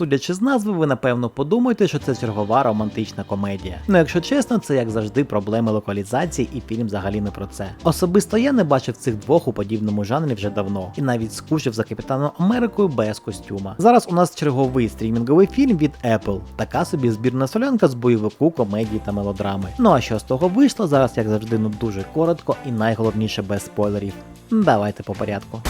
Судячи з назви, ви напевно подумаєте, що це чергова романтична комедія. Ну якщо чесно, це як завжди проблеми локалізації, і фільм взагалі не про це. Особисто я не бачив цих двох у подібному жанрі вже давно, і навіть скучив за капітаном Америкою без костюма. Зараз у нас черговий стрімінговий фільм від Apple, така собі збірна солянка з бойовику, комедії та мелодрами. Ну а що з того вийшло, зараз як завжди ну дуже коротко і найголовніше без спойлерів. Давайте по порядку.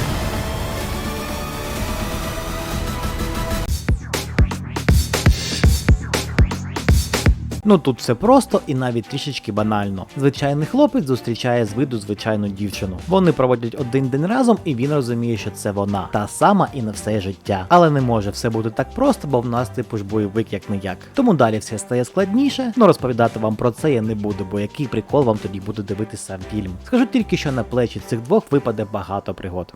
Ну тут все просто і навіть трішечки банально. Звичайний хлопець зустрічає з виду звичайну дівчину. Вони проводять один день разом, і він розуміє, що це вона, та сама і на все життя. Але не може все бути так просто, бо в нас типу ж бойовик як не як. Тому далі все стає складніше. Ну розповідати вам про це я не буду, бо який прикол вам тоді буде дивитися сам фільм. Скажу тільки, що на плечі цих двох випаде багато пригод.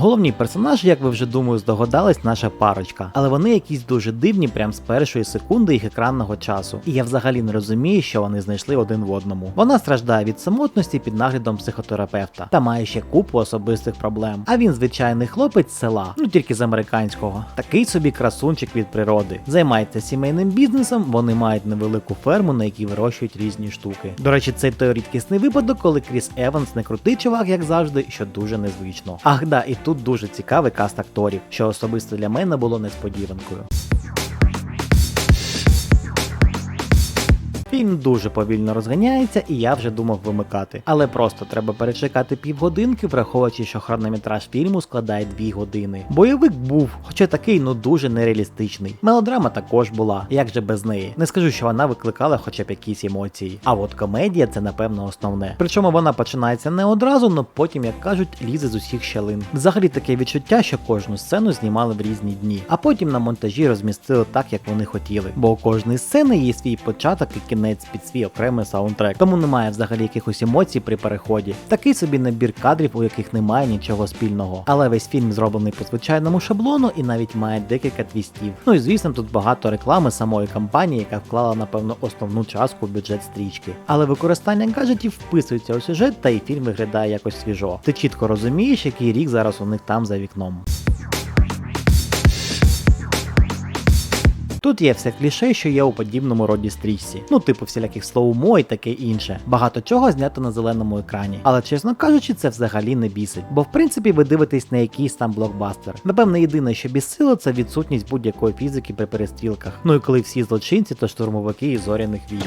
Головні персонажі, як ви вже думаю, здогадались, наша парочка, але вони якісь дуже дивні прямо з першої секунди їх екранного часу. І я взагалі не розумію, що вони знайшли один в одному. Вона страждає від самотності під наглядом психотерапевта та має ще купу особистих проблем. А він звичайний хлопець з села, ну тільки з американського. Такий собі красунчик від природи. Займається сімейним бізнесом, вони мають невелику ферму, на якій вирощують різні штуки. До речі, це той рідкісний випадок, коли Кріс Еванс не крутий чувак, як завжди, що дуже незвично. Ах да, і тут дуже цікавий каст акторів, що особисто для мене було несподіванкою. Фільм дуже повільно розганяється, і я вже думав вимикати. Але просто треба перечекати півгодинки, враховуючи, що хронометраж фільму складає 2 години. Бойовик був, хоча такий ну дуже нереалістичний. Мелодрама також була, як же без неї. Не скажу, що вона викликала хоча б якісь емоції. А от комедія це напевно основне. Причому вона починається не одразу, но потім, як кажуть, лізе з усіх щелин. Взагалі таке відчуття, що кожну сцену знімали в різні дні, а потім на монтажі розмістили так, як вони хотіли. Бо у кожної сцени є свій початок і кінець під свій окремий саундтрек, тому немає взагалі якихось емоцій при переході. Такий собі набір кадрів, у яких немає нічого спільного. Але весь фільм зроблений по звичайному шаблону і навіть має декілька твістів. Ну і звісно, тут багато реклами самої компанії, яка вклала, напевно, основну частку в бюджет стрічки. Але використання гаджетів вписується у сюжет, та і фільм виглядає якось свіжо. Ти чітко розумієш, який рік зараз у них там за вікном. Тут є все кліше, що є у подібному роді стрічці. Ну, типу всіляких слоумо і таке інше. Багато чого знято на зеленому екрані. Але чесно кажучи, це взагалі не бісить. Бо в принципі ви дивитесь на якийсь там блокбастер. Напевно, єдине, що бісило, це відсутність будь-якої фізики при перестрілках. Ну і коли всі злочинці, то штурмовики і зоряних війн.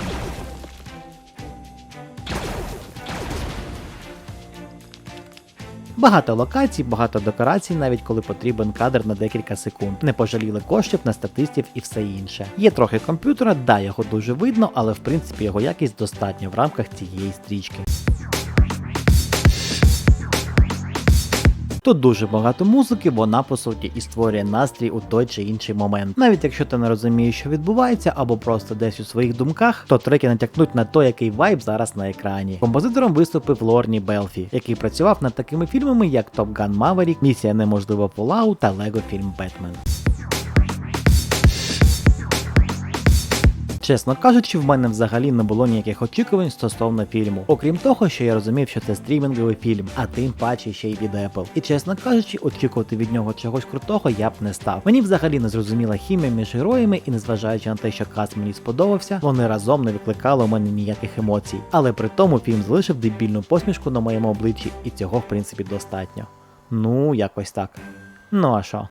Багато локацій, багато декорацій, навіть коли потрібен кадр на декілька секунд. Не пожаліли коштів на статистів і все інше. Є трохи комп'ютера, да, його дуже видно, але в принципі його якість достатньо в рамках цієї стрічки. Тут дуже багато музики, вона по суті і створює настрій у той чи інший момент. Навіть якщо ти не розумієш, що відбувається, або просто десь у своїх думках, то треки натякнуть на той, який вайб зараз на екрані. Композитором виступив Лорні Белфі, який працював над такими фільмами, як Top Gun Maverick, Місія Неможлива Fallout та Лего фільм Бетмен. Чесно кажучи, в мене взагалі не було ніяких очікувань стосовно фільму. Окрім того, що я розумів, що це стрімінговий фільм, а тим паче ще й від Apple. І чесно кажучи, очікувати від нього чогось крутого я б не став. Мені взагалі не зрозуміла хімія між героями, і незважаючи на те, що каст мені сподобався, вони разом не викликали у мене ніяких емоцій. Але при тому фільм залишив дебільну посмішку на моєму обличчі, і цього в принципі достатньо. Ну, якось так. Ну а що?